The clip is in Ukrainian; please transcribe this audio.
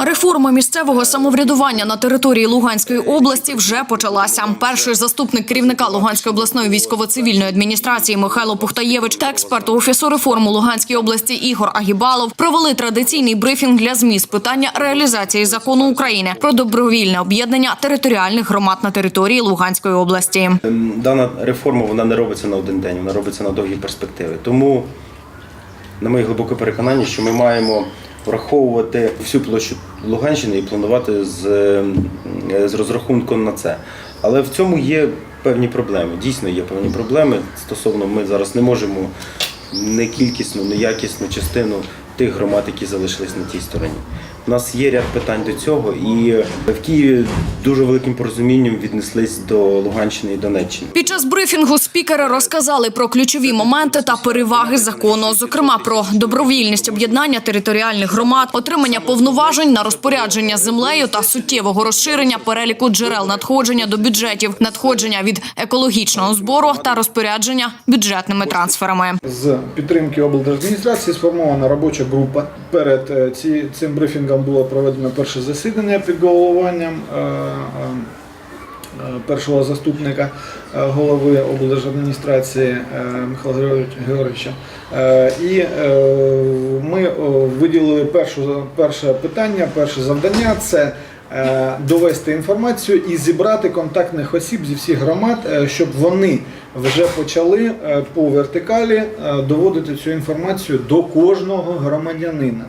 Реформа місцевого самоврядування на території Луганської області вже почалася. Перший заступник керівника Луганської обласної військово-цивільної адміністрації Михайло Пухтаєвич та експерт офісу реформу Луганської області Ігор Агібалов провели традиційний брифінг для ЗМІ з питання реалізації закону України про добровільне об'єднання територіальних громад на території Луганської області. Ем, Дана реформа вона не робиться на один день, вона робиться на довгі перспективи. Тому, на моє глибоке переконання, що ми маємо враховувати всю площу Луганщини і планувати з, ем, з розрахунком на це. Але в цьому є певні проблеми. Дійсно є певні проблеми. Стосовно ми зараз не можемо не кількісну, не якісну частину тих громад, які залишились на тій стороні. У нас є ряд питань до цього, і в Києві дуже великим порозумінням віднеслись до Луганщини і Донеччини. Під час брифінгу спікери розказали про ключові моменти та переваги закону, зокрема про добровільність об'єднання територіальних громад, отримання повноважень на розпорядження землею та суттєвого розширення переліку джерел надходження до бюджетів, надходження від екологічного збору та розпорядження бюджетними трансферами. З підтримки облдержадміністрації сформована робоча група. Перед е, ці, цим брифінгом було проведено перше засідання під головуванням е, е, першого заступника голови облдержадміністрації Михайла Георгійовича. І ми виділили першу, перше питання, перше завдання це довести інформацію і зібрати контактних осіб зі всіх громад, е, щоб вони вже почали е, по вертикалі е, доводити цю інформацію до кожного громадянина.